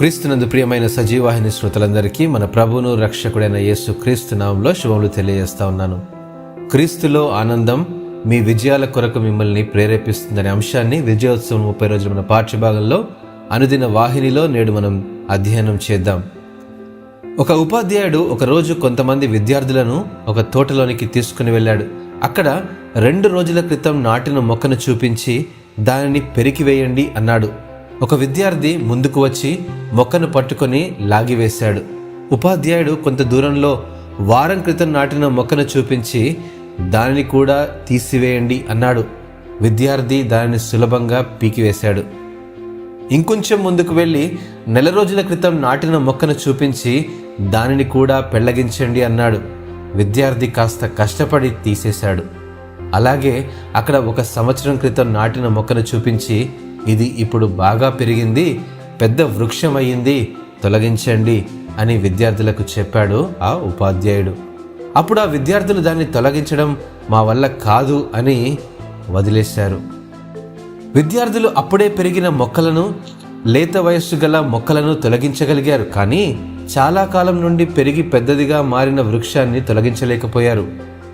క్రీస్తునందు ప్రియమైన సజీవాహిని శ్రోతలందరికీ మన ప్రభువును రక్షకుడైన యేసు క్రీస్తు నామంలో శుభములు తెలియజేస్తా ఉన్నాను. క్రీస్తులో ఆనందం మీ విజయాల కొరకు మిమ్మల్ని ప్రేరేపిస్తుందనే అంశాన్ని విజయోత్సవం ముప్పై రోజుల మన పాఠ్యభాగంలో అనుదిన వాహినిలో నేడు మనం అధ్యయనం చేద్దాం. ఒక ఉపాధ్యాయుడు ఒకరోజు కొంతమంది విద్యార్థులను ఒక తోటలోనికి తీసుకుని వెళ్ళాడు. అక్కడ రెండు రోజుల క్రితం నాటిన మొక్కను చూపించి దానిని పెరికివేయండి అన్నాడు. ఒక విద్యార్థి ముందుకు వచ్చి మొక్కను పట్టుకొని లాగివేశాడు ఉపాధ్యాయుడు కొంత దూరంలో వారం క్రితం నాటిన మొక్కను చూపించి దానిని కూడా తీసివేయండి అన్నాడు. విద్యార్థి దానిని సులభంగా పీకివేశాడు ఇంకొంచెం ముందుకు వెళ్ళి నెల రోజుల క్రితం నాటిన మొక్కను చూపించి దానిని కూడా పెళ్ళగించండి అన్నాడు. విద్యార్థి కాస్త కష్టపడి తీసేశాడు. అలాగే అక్కడ ఒక సంవత్సరం క్రితం నాటిన మొక్కను చూపించి ఇది ఇప్పుడు బాగా పెరిగింది పెద్ద వృక్షం అయింది తొలగించండి అని విద్యార్థులకు చెప్పాడు ఆ ఉపాధ్యాయుడు. అప్పుడు ఆ విద్యార్థులు దాన్ని తొలగించడం మా వల్ల కాదు అని వదిలేశారు. విద్యార్థులు అప్పుడే పెరిగిన మొక్కలను లేత వయస్సు గల మొక్కలను తొలగించగలిగారు కానీ చాలా కాలం నుండి పెరిగి పెద్దదిగా మారిన వృక్షాన్ని తొలగించలేకపోయారు.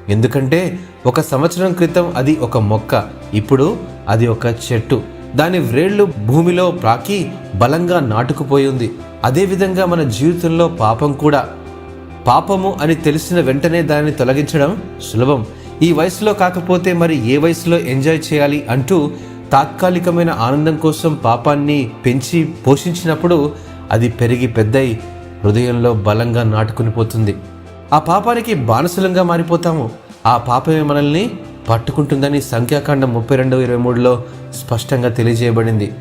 ఎందుకంటే ఒక సంవత్సరం క్రితం అది ఒక మొక్క ఇప్పుడు అది ఒక చెట్టు. దాని వ్రేళ్ళు భూమిలో ప్రాకి బలంగా నాటుకుపోయి ఉంది అదేవిధంగా మన జీవితంలో పాపం కూడా. పాపము అని తెలిసిన వెంటనే దానిని తొలగించడం సులభం. ఈ వయసులో కాకపోతే మరి ఏ వయసులో ఎంజాయ్ చేయాలి అంటూ తాత్కాలికమైన ఆనందం కోసం పాపాన్ని పెంచి పోషించినప్పుడు అది పెరిగి పెద్దయి హృదయంలో బలంగా నాటుకుని పోతుంది. ఆ పాపానికి బానిసలంగా మారిపోతాము. ఆ పాపమే మనల్ని పట్టుకుంటుందని సంఖ్యాకాండం ముప్పై రెండు ఇరవై మూడులో స్పష్టంగా తెలియజేయబడింది.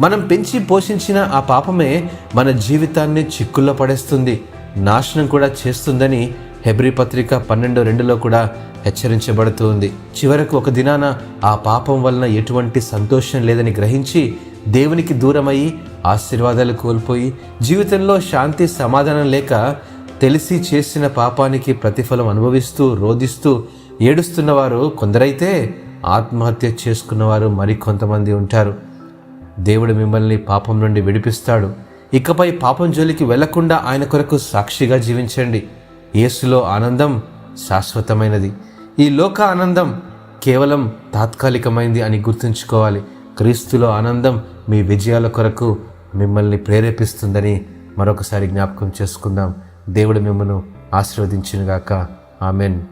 మనం పెంచి పోషించిన ఆ పాపమే మన జీవితాన్ని చిక్కుల్లో పడేస్తుంది. నాశనం కూడా చేస్తుందని హెబ్రి పత్రిక పన్నెండు రెండులో కూడా హెచ్చరించబడుతుంది. చివరకు ఒక దినాన ఆ పాపం వలన ఎటువంటి సంతోషం లేదని గ్రహించి దేవునికి దూరమయ్యి ఆశీర్వాదాలు కోల్పోయి జీవితంలో శాంతి సమాధానం లేక తెలిసి చేసిన పాపానికి ప్రతిఫలం అనుభవిస్తూ రోధిస్తూ ఏడుస్తున్నవారు కొందరైతే ఆత్మహత్య చేసుకున్నవారు మరికొంతమంది ఉంటారు. దేవుడు మిమ్మల్ని పాపం నుండి విడిపిస్తాడు. ఇకపై పాపం జోలికి వెళ్ళకుండా ఆయన కొరకు సాక్షిగా జీవించండి. యేసులో ఆనందం శాశ్వతమైనది. ఈ లోక ఆనందం కేవలం తాత్కాలికమైంది అని గుర్తుంచుకోవాలి. క్రీస్తులో ఆనందం మీ విజయాల కొరకు మిమ్మల్ని ప్రేరేపిస్తుందని మరొకసారి జ్ఞాపకం చేసుకుందాం. దేవుడు మిమ్మల్ని ఆశీర్వదించినగాక. ఆమెన్.